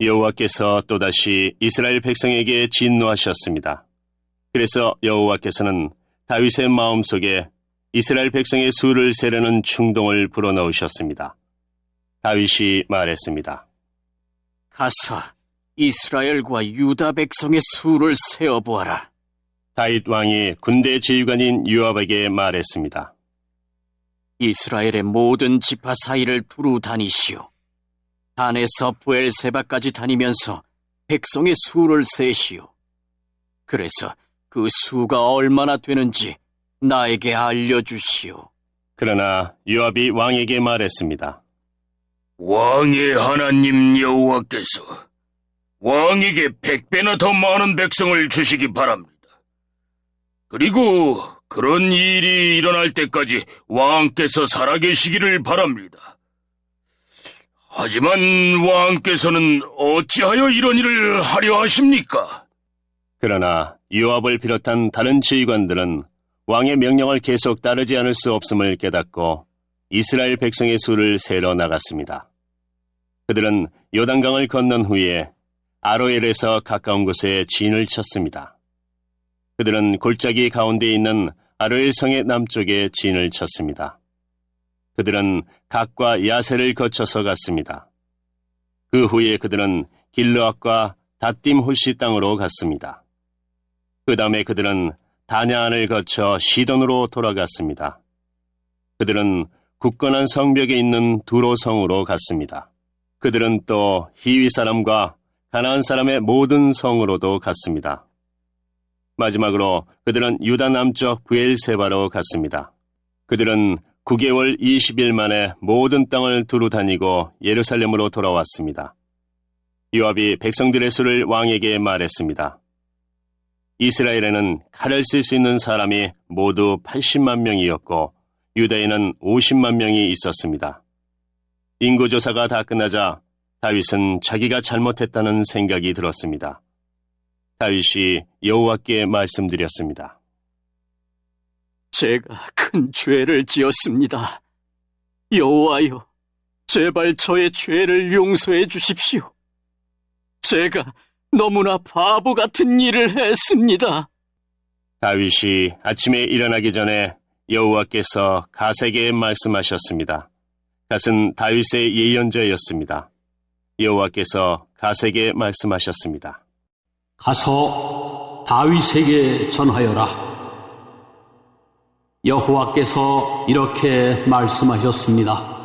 여호와께서 또다시 이스라엘 백성에게 진노하셨습니다. 그래서 여호와께서는 다윗의 마음속에 이스라엘 백성의 수를 세려는 충동을 불어넣으셨습니다. 다윗이 말했습니다. 가서 이스라엘과 유다 백성의 수를 세어보아라. 다윗 왕이 군대 지휘관인 유압에게 말했습니다. 이스라엘의 모든 지파 사이를 두루 다니시오. 단에서 부엘세바까지 다니면서 백성의 수를 세시오. 그래서 그 수가 얼마나 되는지 나에게 알려주시오. 그러나 요압이 왕에게 말했습니다. 왕의 하나님 여호와께서 왕에게 백배나 더 많은 백성을 주시기 바랍니다. 그리고 그런 일이 일어날 때까지 왕께서 살아계시기를 바랍니다. 하지만 왕께서는 어찌하여 이런 일을 하려 하십니까? 그러나 요압을 비롯한 다른 지휘관들은 왕의 명령을 계속 따르지 않을 수 없음을 깨닫고 이스라엘 백성의 수를 세러 나갔습니다. 그들은 요단강을 건넌 후에 아로엘에서 가까운 곳에 진을 쳤습니다. 그들은 골짜기 가운데 있는 아로엘 성의 남쪽에 진을 쳤습니다. 그들은 각과 야세를 거쳐서 갔습니다. 그 후에 그들은 길르앗과 다딤 홀시 땅으로 갔습니다. 그 다음에 그들은 다냐안을 거쳐 시돈으로 돌아갔습니다. 그들은 굳건한 성벽에 있는 두로 성으로 갔습니다. 그들은 또 히위 사람과 가나안 사람의 모든 성으로도 갔습니다. 마지막으로 그들은 유다 남쪽 부엘세바로 갔습니다. 그들은 9개월 20일 만에 모든 땅을 두루 다니고 예루살렘으로 돌아왔습니다. 요압이 백성들의 수를 왕에게 말했습니다. 이스라엘에는 칼을 쓸 수 있는 사람이 모두 80만 명이었고 유다에는 50만 명이 있었습니다. 인구조사가 다 끝나자 다윗은 자기가 잘못했다는 생각이 들었습니다. 다윗이 여호와께 말씀드렸습니다. 제가 큰 죄를 지었습니다. 여호와여, 제발 저의 죄를 용서해 주십시오. 제가 너무나 바보 같은 일을 했습니다. 다윗이 아침에 일어나기 전에 여호와께서 가세게 말씀하셨습니다. 갓은 다윗의 예언자였습니다. 여호와께서 가세게 말씀하셨습니다. 가서 다윗에게 전하여라. 여호와께서 이렇게 말씀하셨습니다.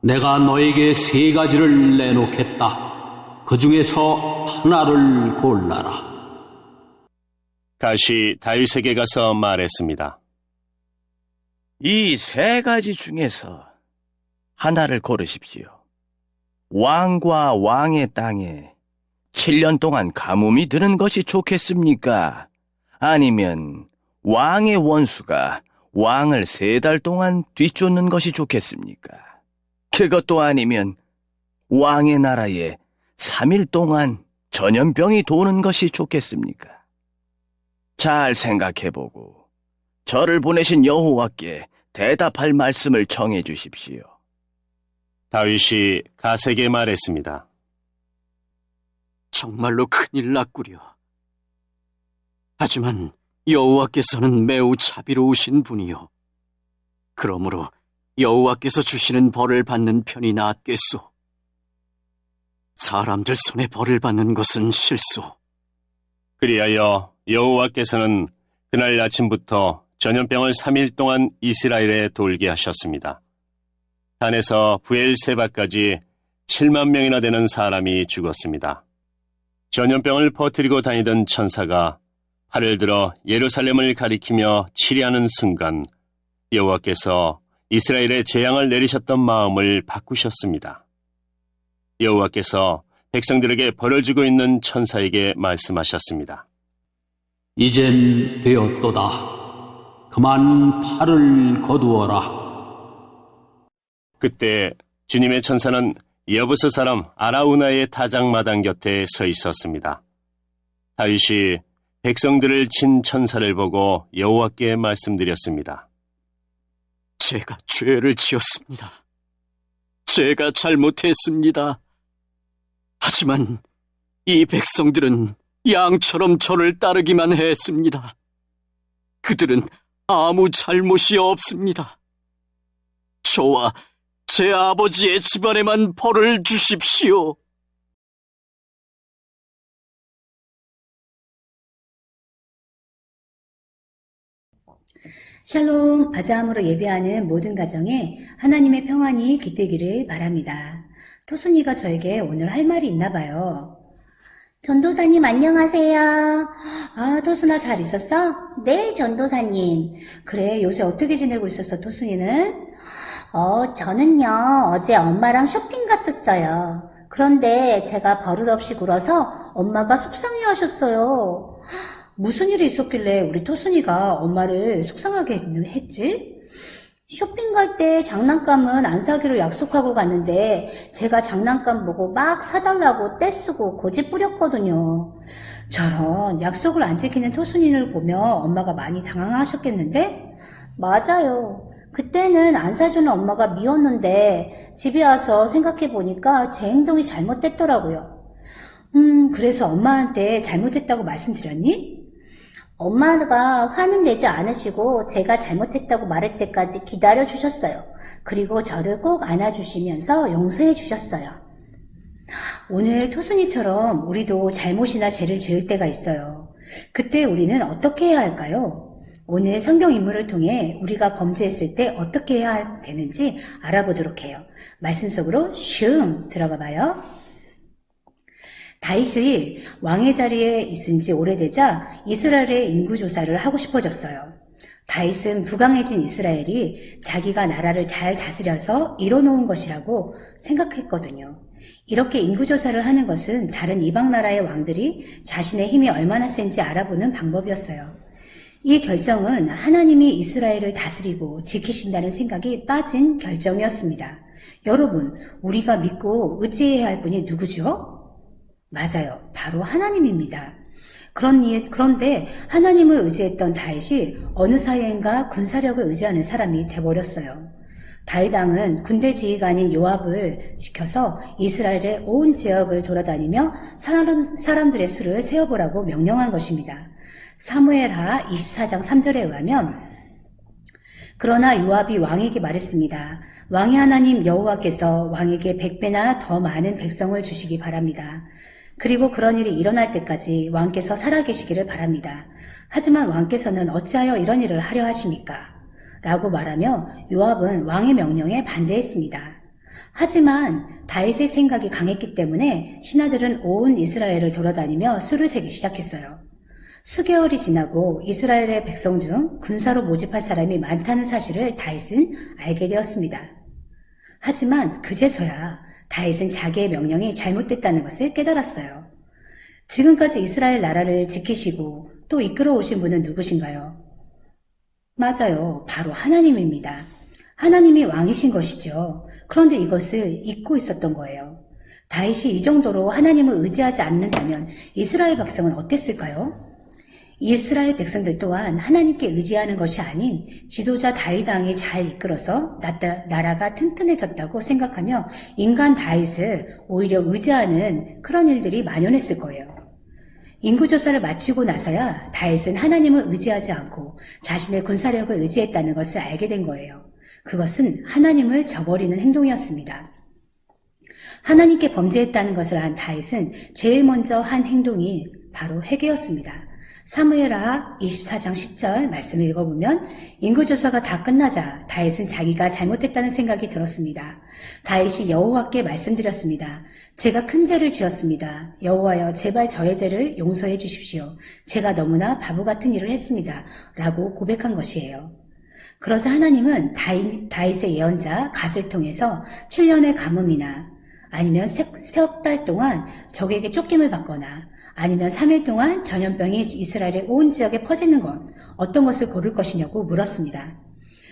내가 너에게 세 가지를 내놓겠다. 그 중에서 하나를 골라라. 가시 다윗에게 가서 말했습니다. 이 세 가지 중에서 하나를 고르십시오. 왕과 왕의 땅에 7년 동안 가뭄이 드는 것이 좋겠습니까? 아니면 왕의 원수가 왕을 세 달 동안 뒤쫓는 것이 좋겠습니까? 그것도 아니면 왕의 나라에 3일 동안 전염병이 도는 것이 좋겠습니까? 잘 생각해보고 저를 보내신 여호와께 대답할 말씀을 정해 주십시오. 다윗이 가세게 말했습니다. 정말로 큰일 났구려. 하지만 여호와께서는 매우 자비로우신 분이요. 그러므로 여호와께서 주시는 벌을 받는 편이 낫겠소. 사람들 손에 벌을 받는 것은 실소. 그리하여 여호와께서는 그날 아침부터 전염병을 3일 동안 이스라엘에 돌게 하셨습니다. 단에서 부엘세바까지 7만 명이나 되는 사람이 죽었습니다. 전염병을 퍼뜨리고 다니던 천사가 팔을 들어 예루살렘을 가리키며 치리하는 순간 여호와께서 이스라엘에 재앙을 내리셨던 마음을 바꾸셨습니다. 여호와께서 백성들에게 벌을 주고 있는 천사에게 말씀하셨습니다. 이젠 되었도다. 그만 팔을 거두어라. 그때 주님의 천사는 여부스 사람 아라우나의 타작마당 곁에 서 있었습니다. 다윗이 백성들을 친 천사를 보고 여호와께 말씀드렸습니다. 제가 죄를 지었습니다. 제가 잘못했습니다. 하지만 이 백성들은 양처럼 저를 따르기만 했습니다. 그들은 아무 잘못이 없습니다. 저와 제 아버지의 집안에만 벌을 주십시오. 샬롬 아자함으로 예배하는 모든 가정에 하나님의 평안이 깃들기를 바랍니다. 토순이가 저에게 오늘 할 말이 있나 봐요. 전도사님 안녕하세요. 아, 토순아 잘 있었어? 네, 전도사님. 그래, 요새 어떻게 지내고 있었어, 토순이는? 어, 저는요, 어제 엄마랑 쇼핑 갔었어요. 그런데 제가 버릇없이 굴어서 엄마가 속상해 하셨어요. 무슨 일이 있었길래 우리 토순이가 엄마를 속상하게 했- 했지? 쇼핑 갈 때 장난감은 안 사기로 약속하고 갔는데 제가 장난감 보고 막 사달라고 떼쓰고 고집 부렸거든요. 저런 약속을 안 지키는 토순이를 보며 엄마가 많이 당황하셨겠는데? 맞아요. 그때는 안 사주는 엄마가 미웠는데 집에 와서 생각해 보니까 제 행동이 잘못됐더라고요. 음, 그래서 엄마한테 잘못했다고 말씀드렸니? 엄마가 화는 내지 않으시고 제가 잘못했다고 말할 때까지 기다려 주셨어요. 그리고 저를 꼭 안아주시면서 용서해 주셨어요. 오늘 토순이처럼 우리도 잘못이나 죄를 지을 때가 있어요. 그때 우리는 어떻게 해야 할까요? 오늘 성경 인물을 통해 우리가 범죄했을 때 어떻게 해야 되는지 알아보도록 해요. 말씀 속으로 슝 들어가 봐요. 다윗이 왕의 자리에 있은 지 오래되자 이스라엘의 인구 조사를 하고 싶어졌어요. 다윗은 부강해진 이스라엘이 자기가 나라를 잘 다스려서 이뤄놓은 것이라고 생각했거든요. 이렇게 인구 조사를 하는 것은 다른 이방 나라의 왕들이 자신의 힘이 얼마나 센지 알아보는 방법이었어요. 이 결정은 하나님이 이스라엘을 다스리고 지키신다는 생각이 빠진 결정이었습니다. 여러분, 우리가 믿고 의지해야 할 분이 누구죠? 맞아요. 바로 하나님입니다. 그런데 하나님을 의지했던 다윗이 어느 사이인가 군사력을 의지하는 사람이 돼버렸어요. 다윗 왕은 군대 지휘관인 요압을 시켜서 이스라엘의 온 지역을 돌아다니며 사람, 사람들의 수를 세어보라고 명령한 것입니다. 사무엘하 24장 3절에 의하면 그러나 요압이 왕에게 말했습니다. 왕의 하나님 여호와께서 왕에게 백배나 더 많은 백성을 주시기 바랍니다. 그리고 그런 일이 일어날 때까지 왕께서 살아계시기를 바랍니다. 하지만 왕께서는 어찌하여 이런 일을 하려 하십니까? 라고 말하며 요압은 왕의 명령에 반대했습니다. 하지만 다윗의 생각이 강했기 때문에 신하들은 온 이스라엘을 돌아다니며 수를 세기 시작했어요. 수개월이 지나고 이스라엘의 백성 중 군사로 모집할 사람이 많다는 사실을 다윗은 알게 되었습니다. 하지만 그제서야 다윗은 자기의 명령이 잘못됐다는 것을 깨달았어요. 지금까지 이스라엘 나라를 지키시고 또 이끌어 오신 분은 누구신가요? 맞아요. 바로 하나님입니다. 하나님이 왕이신 것이죠. 그런데 이것을 잊고 있었던 거예요. 다윗이 이 정도로 하나님을 의지하지 않는다면 이스라엘 백성은 어땠을까요? 이스라엘 백성들 또한 하나님께 의지하는 것이 아닌 지도자 다윗 왕이 잘 이끌어서 나라가 튼튼해졌다고 생각하며 인간 다윗을 오히려 의지하는 그런 일들이 만연했을 거예요. 인구조사를 마치고 나서야 다윗은 하나님을 의지하지 않고 자신의 군사력을 의지했다는 것을 알게 된 거예요. 그것은 하나님을 저버리는 행동이었습니다. 하나님께 범죄했다는 것을 안 다윗은 제일 먼저 한 행동이 바로 회개였습니다. 사무엘하 24장 10절 말씀을 읽어보면 인구조사가 다 끝나자 다윗은 자기가 잘못했다는 생각이 들었습니다. 다윗이 여호와께 말씀드렸습니다. 제가 큰 죄를 지었습니다. 여호와여 제발 저의 죄를 용서해 주십시오. 제가 너무나 바보 같은 일을 했습니다. 라고 고백한 것이에요. 그러자 하나님은 다윗, 다윗의 예언자 갓을 통해서 7년의 가뭄이나 아니면 석달 동안 적에게 쫓김을 받거나 아니면 3일 동안 전염병이 이스라엘의 온 지역에 퍼지는 것 어떤 것을 고를 것이냐고 물었습니다.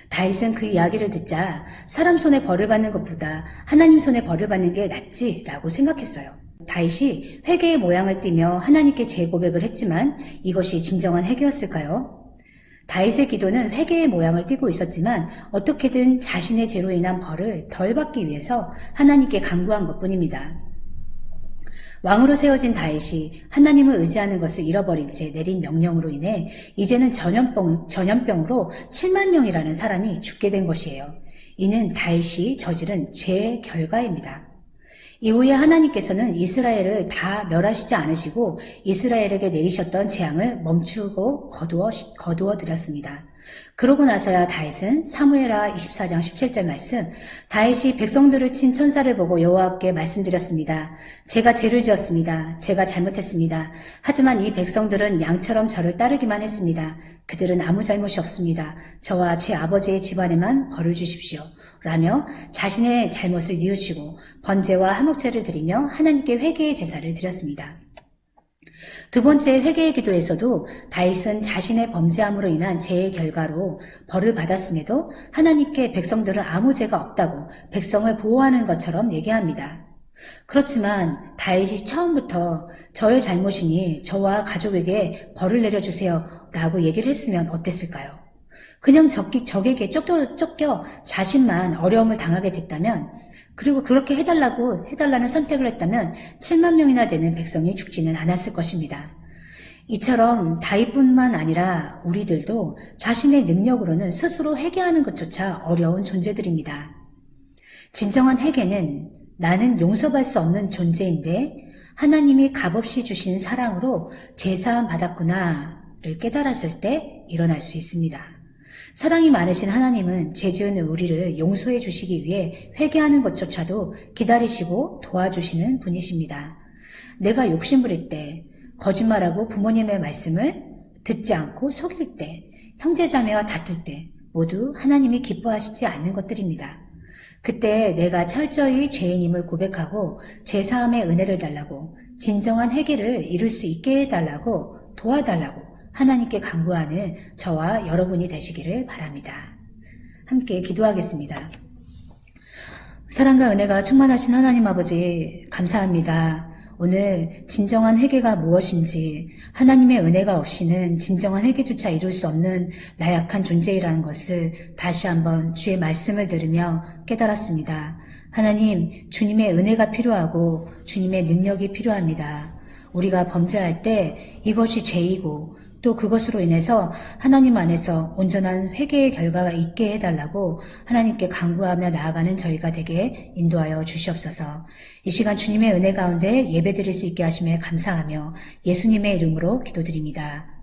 다윗은 그 이야기를 듣자 사람 손에 벌을 받는 것보다 하나님 손에 벌을 받는 게 낫지라고 생각했어요. 다윗이 회개의 모양을 띠며 하나님께 재고백을 했지만 이것이 진정한 회개였을까요? 다윗의 기도는 회개의 모양을 띠고 있었지만 어떻게든 자신의 죄로 인한 벌을 덜 받기 위해서 하나님께 간구한 것뿐입니다. 왕으로 세워진 다윗이 하나님을 의지하는 것을 잃어버린 채 내린 명령으로 인해 이제는 전염병, 전염병으로 7만 명이라는 사람이 죽게 된 것이에요. 이는 다윗이 저지른 죄의 결과입니다. 이후에 하나님께서는 이스라엘을 다 멸하시지 않으시고 이스라엘에게 내리셨던 재앙을 멈추고 거두어, 거두어 드렸습니다. 그러고 나서야 다윗은 사무엘하 24장 17절 말씀 다윗이 백성들을 친 천사를 보고 여호와께 말씀드렸습니다. 제가 죄를 지었습니다. 제가 잘못했습니다. 하지만 이 백성들은 양처럼 저를 따르기만 했습니다. 그들은 아무 잘못이 없습니다. 저와 제 아버지의 집안에만 벌을 주십시오. 라며 자신의 잘못을 뉘우치고 번제와 화목제를 드리며 하나님께 회개의 제사를 드렸습니다. 두 번째 회개의 기도에서도 다윗은 자신의 범죄함으로 인한 죄의 결과로 벌을 받았음에도 하나님께 백성들은 아무 죄가 없다고 백성을 보호하는 것처럼 얘기합니다. 그렇지만 다윗이 처음부터 저의 잘못이니 저와 가족에게 벌을 내려주세요 라고 얘기를 했으면 어땠을까요? 그냥 적기, 적에게 쫓겨, 쫓겨 자신만 어려움을 당하게 됐다면 그리고 그렇게 해달라고 해달라는 선택을 했다면 7만 명이나 되는 백성이 죽지는 않았을 것입니다. 이처럼 다윗뿐만 아니라 우리들도 자신의 능력으로는 스스로 회개하는 것조차 어려운 존재들입니다. 진정한 회개는 나는 용서받을 수 없는 존재인데 하나님이 값없이 주신 사랑으로 제사함 받았구나를 깨달았을 때 일어날 수 있습니다. 사랑이 많으신 하나님은 죄 지은 우리를 용서해 주시기 위해 회개하는 것조차도 기다리시고 도와주시는 분이십니다. 내가 욕심부릴 때, 거짓말하고 부모님의 말씀을 듣지 않고 속일 때, 형제자매와 다툴 때, 모두 하나님이 기뻐하시지 않는 것들입니다. 그때 내가 철저히 죄인임을 고백하고 제사함의 은혜를 달라고 진정한 회개를 이룰 수 있게 해달라고 도와달라고 하나님께 간구하는 저와 여러분이 되시기를 바랍니다. 함께 기도하겠습니다. 사랑과 은혜가 충만하신 하나님 아버지 감사합니다. 오늘 진정한 회개가 무엇인지 하나님의 은혜가 없이는 진정한 회개조차 이룰 수 없는 나약한 존재이라는 것을 다시 한번 주의 말씀을 들으며 깨달았습니다. 하나님, 주님의 은혜가 필요하고 주님의 능력이 필요합니다. 우리가 범죄할 때 이것이 죄이고 또 그것으로 인해서 하나님 안에서 온전한 회개의 결과가 있게 해달라고 하나님께 간구하며 나아가는 저희가 되게 인도하여 주시옵소서. 이 시간 주님의 은혜 가운데 예배드릴 수 있게 하심에 감사하며 예수님의 이름으로 기도드립니다.